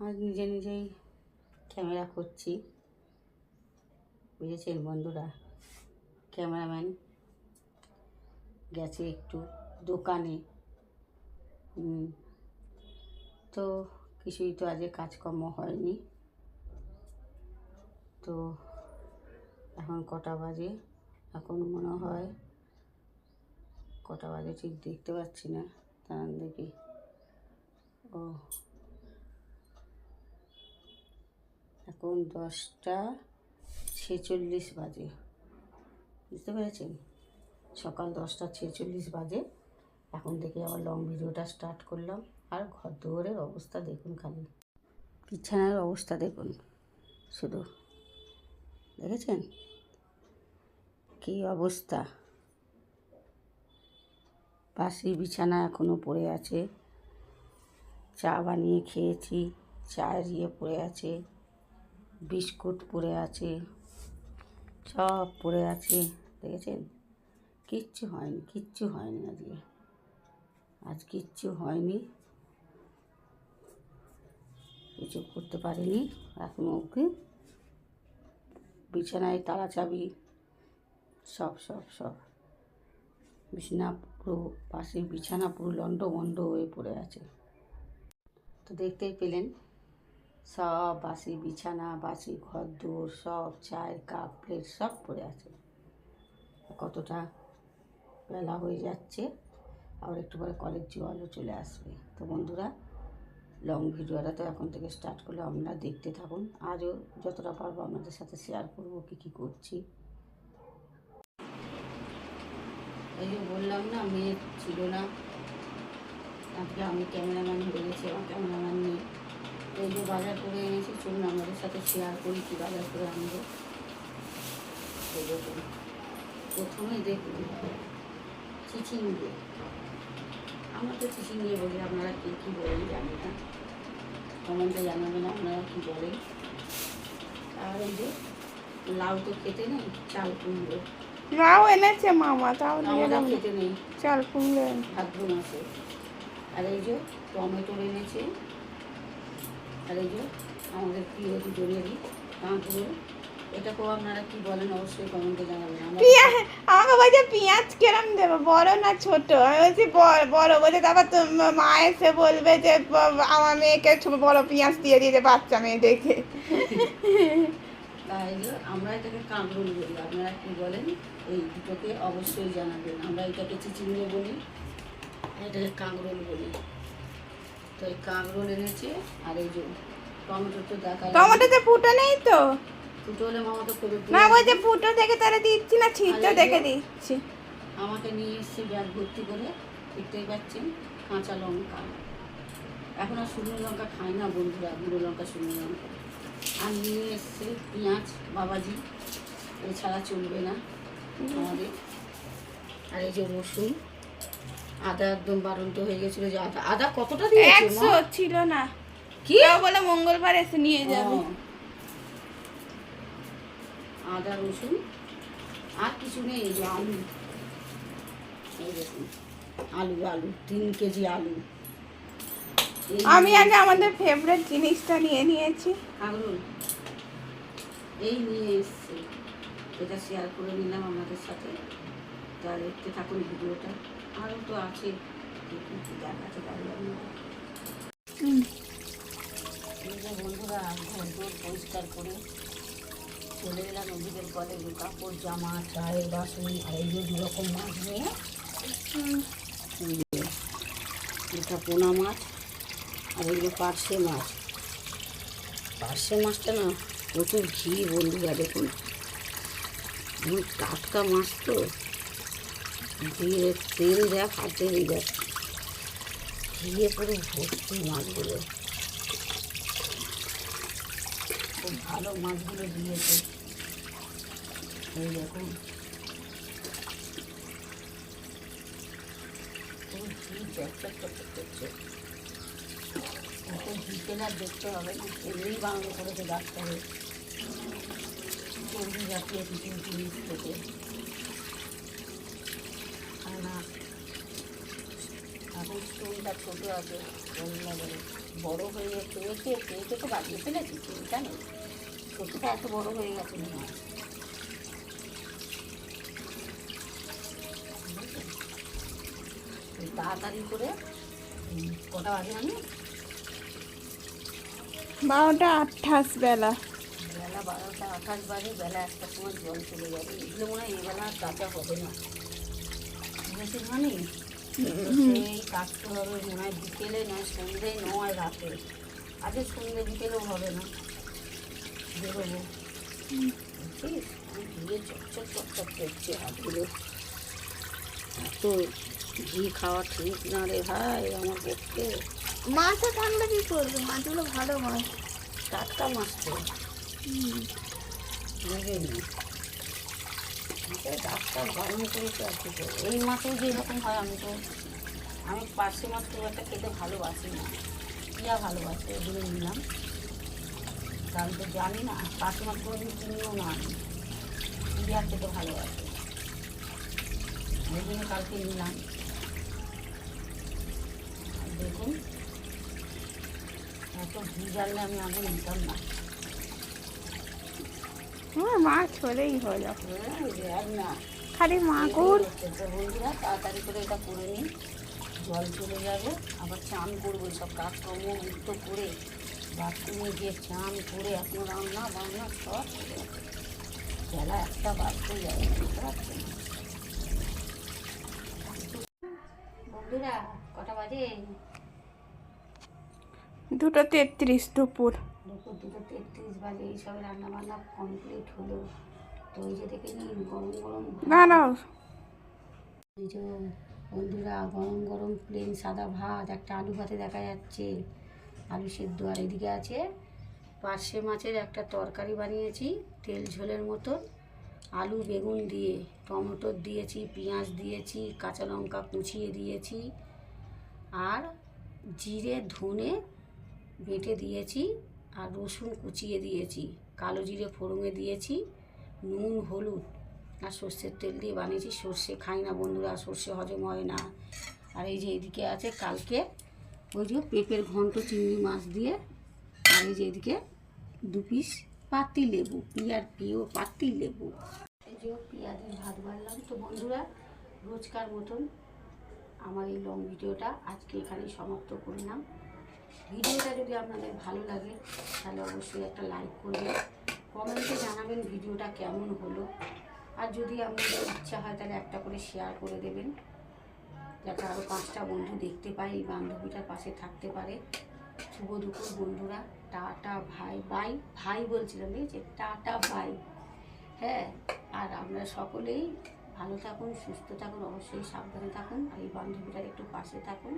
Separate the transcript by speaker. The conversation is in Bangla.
Speaker 1: আজ নিজে নিজেই ক্যামেরা করছি। বুঝেছেন বন্ধুরা? ক্যামেরাম্যান গেছে একটু দোকানে। তো কিছুই তো আজকে কাজকর্ম হয়নি। তো এখন কটা বাজে? এখন মনে হয় কটা বাজে ঠিক দেখতে পাচ্ছি না। দাঁড়ান দেখি। ও এখন দশটা ছেচল্লিশ বাজে। বুঝতে পেরেছেন? সকাল দশটা ছেচল্লিশ বাজে। এখন থেকে আবার লং ভিডিওটা স্টার্ট করলাম। আর ঘর দুয়ারের অবস্থা দেখুন খালি। বিছানার অবস্থা দেখুন। শুধু। দেখেছেন? কী অবস্থা? বাসি বিছানা এখনও পড়ে আছে। চা বানিয়ে খেয়েছি চায়ের ইয়ে পড়ে আছে। বিস্কুট পড়ে আছে সব পড়ে আছে, দেখেছেন? কিচ্ছু হয়নি কিচ্ছু হয়নি আজকে। আজ কিচ্ছু হয়নি। কিছু করতে পারিনি, এখনও অবধি। বিছানায় তালা চাবি, সব সব সব। বিছানা পুরো পাশে বিছানা পুরো লন্ড বন্ড হয়ে পড়ে আছে। তো দেখতেই পেলেন সব বাসি বিছানা, বাসি ঘর দোর সব চায়ের কাপ প্লেট সব পড়ে আছে। কতটা বেলা হয়ে যাচ্ছে, আবার একটু পরে কলের জলও চলে আসবে। তো বন্ধুরা লং ভিডিওটা তো এখন থেকে স্টার্ট করলে আপনারা দেখতে থাকুন। আজও যতটা পারব আপনাদের সাথে শেয়ার করব, কী কী করছি। এই যে বললাম না, মেয়ে ছিল না। আজকে আমি ক্যামেরাম্যান হয়ে গেছি, আমার ক্যামেরাম্যান নেই। এই যে বাজার করে এনেছি চলুন আমাদের সাথে শেয়ার করি কী বাজার করে আনব। দেখুন প্রথমে দেখুন চিচিঙ্গে। আমরা তো চিচিঙ্গে বলি আপনারা কী কী বলেন জানি না। কমেন্টে জানাবেন আপনারা কী বলেন। আর এই যে লাউ তো খেতে নেই চাল কুমড়ো।
Speaker 2: লাউ এনেছে মামা তাও
Speaker 1: খেতে নেই।
Speaker 2: চাল কুমড়ো।
Speaker 1: ভাদ্র মাসে। আর এই যে টমেটো এনেছে। আর এই যে আমাদের প্রিয় দুজনেরই কাঁকড়ো এটাকেও আপনারা কি বলেন অবশ্যই কমেন্টে জানাবেন।
Speaker 2: আমাকে বলছে পেঁয়াজ কেরম দেবো? বড় না ছোট? আমি বলছি বড় বড় বলছে তারপর তো মা এসে বলবে যে আমার মেয়েকে বড় পেঁয়াজ দিয়ে দিয়েছে বাচ্চা মেয়ে দেখে।
Speaker 1: তাই আমরা এটাকে কাঁকরোল বলি। আপনারা কি বলেন? এই দুটোকে অবশ্যই জানাবেন। আমরা এটাকে চিচিঙ্গে বলি এটাকে কাঁকরোল বলি। তো এই কাঁকরোল এনেছে আর এই যে টমেটো তো দেখা
Speaker 2: টমেটোতে ফুটো নেই তো?
Speaker 1: ফুটো হলে মামা তো করে
Speaker 2: না ফুটো দেখে তারা দিচ্ছি না দেখে দিচ্ছি।
Speaker 1: আমাকে নিয়ে এসছে ব্যাগ ভর্তি করে দেখতেই পাচ্ছেন কাঁচা লঙ্কা। এখন আর শুকনো লঙ্কা খায় না বন্ধুরা গুঁড়ো লঙ্কা শুকনো লঙ্কা। আর নিয়ে এসছে পেঁয়াজ বাবাজি এছাড়া চলবে না। আমাদের। আর এই যে রসুন। আদা একদম বারন্ত হয়ে গেছিল যে আদা আদা কতটা দিয়েছে মা?
Speaker 2: ছিল না।
Speaker 1: কি?
Speaker 2: বলে মঙ্গলবার এসে নিয়ে যাবে।
Speaker 1: আদা রসুন আর কিছু নেই এই যে আলু। এই দেখুন আলু আলু তিন কেজি আলু।
Speaker 2: আমি আগে আমাদের ফেভারিট জিনিসটা নিয়ে নিয়েছি।
Speaker 1: কাগরুল এই নিয়ে এসছে। এটা শেয়ার করে নিলাম আমাদের সাথে। তা দেখতে থাকুন ভিডিওটা। আরও তো আছে। আপনারা এই যে বন্ধুরা ঘর দোর পরিষ্কার করে চলে এলাম ওদিকের কলে কাপড় জামা চায়ের বাসন আর এই যে দু মাছ নিয়ে। এটা পোনা মাছ আর এগুলো পার্শে মাছ। পার্শে মাছটা না প্রচুর ঘি বন্ধুরা দেখুন। টাটকা মাছ তো। দিয়ে তেল দেখ আর তেল দেখ ঘিয়ে পুরো ভর্তি মাছগুলো। খুব ভালো মাছগুলো দিয়েছে। এই দেখুন। দেখতে হবে না এমনিই বানানো করেছে ডাক্তারে চর্বি জাতীয় কিছু জিনিস থেকে আর না এখন স্টোনটা ছোটো আছে বলে। বড় হয়ে পেয়েছে পেয়েছে তো বাড়িয়ে ফেলেছি চিন্তা নেই। ছোটোটা এত বড় হয়ে গেছে মনে? এই তাড়াতাড়ি করে কটা বাজে আমি
Speaker 2: বারোটা আঠাশ বেলা।
Speaker 1: বেলা বারোটা আঠাশ বাজে বেলা একটা সময় জল চলে যাবে এগুলো মনে হয় এবেলা আর কাঁচা হবে না। বুঝেছি মানে? কাটতে হবে হয় বিকেলে নয় সন্ধ্যে নয় রাতে আজকে সন্ধ্যে বিকেলেও হবে না বেরোবো বুঝছিস ধুয়ে চকচক চকচক করছে হাতগুলো এত ঘি খাওয়া ঠিক না রে ভাই আমার পক্ষে
Speaker 2: মাছও থাকলে কি করবে? মাছগুলো ভালো মাছ।
Speaker 1: টাটকা মাছ তো। বুঝলি ডাক্তার বারণ করেছে আর কি এই মাছেও যেরকম হয় আমি তো আমি পার্শে মাছ খুব একটা খেতে ভালোবাসি না। ইয়া ভালোবাসে, এগুলো নিলাম। তা আমি তো জানি না পার্শে মাছ কোনো দিন কিনিও না আমি। ইয়া খেতে ভালোবাসে। ওই জন্য কালকে নিলাম। দেখুন, এত ঘি জানলে আমি আগে নিতাম না।
Speaker 2: হ্যাঁ মাছ হলেই হলো। খালি মাগুর
Speaker 1: বন্ধুরা তাড়াতাড়ি করে এটা করে নিই জল চলে যাবে। আবার চান করব সব কাজকর্ম মুক্ত করে। বাথরুমে গিয়ে চান করে এখনও রান্না বান্না সব বেলা একটা বাজতে যাবে বন্ধুরা কটা বাজে?
Speaker 2: দুটো তেত্রিশ দুপুর।
Speaker 1: দুপুর দুটো তেত্রিশ বাজে এইসব রান্না বান্না কমপ্লিট হলো। তো ওই যে দেখে নিন গরম গরম ভাত।
Speaker 2: না না
Speaker 1: এই যে বন্ধুরা গরম গরম প্লেন সাদা ভাত একটা আলু ভাতে দেখা যাচ্ছে। আলু সেদ্ধ আর এদিকে আছে পার্শে মাছের একটা তরকারি বানিয়েছি তেল ঝোলের মতো আলু বেগুন দিয়ে টমেটো দিয়েছি পেঁয়াজ দিয়েছি কাঁচা লঙ্কা কুচিয়ে দিয়েছি। আর জিরে ধনে বেটে দিয়েছি। আর রসুন কুচিয়ে দিয়েছি, কালো জিরে ফোড়ঙে দিয়েছি, নুন, হলুদ আর সর্ষের তেল দিয়ে বানিয়েছি। সর্ষে খাই না বন্ধুরা, সর্ষে হজম হয় না। আর এই যে এদিকে আছে কালকে ওই যে পেঁপের ঘন্ট, চিংড়ি মাছ দিয়ে আর এই যে এদিকে দু পিস পাতি লেবু, পিয়ার পিও পাতি লেবু। এই যে পেঁয়াজের ভাত বাড়লাম। তো বন্ধুরা, রোজকার মতন আমার এই লং ভিডিওটা আজকে এখানেই সমাপ্ত করলাম। ভিডিওটা যদি আপনাদের ভালো লাগে, তাহলে অবশ্যই একটা লাইক করবেন। কমেন্টে জানাবেন ভিডিওটা কেমন হলো। আর যদি আপনাদের ইচ্ছা হয়, তাহলে একটা করে শেয়ার করে দেবেন। যাতে আরও পাঁচটা বন্ধু দেখতে পায়, এই বান্ধবীটার পাশে থাকতে পারে। শুভ দুপুর বন্ধুরা, টাটা ভাই বাই ভাই বলছিলাম, এই যে টাটা ভাই হ্যাঁ আর আমরা সকলেই ভালো থাকুন, সুস্থ থাকুন, অবশ্যই সাবধানে থাকুন, আর এই বান্ধবীটার একটু পাশে থাকুন।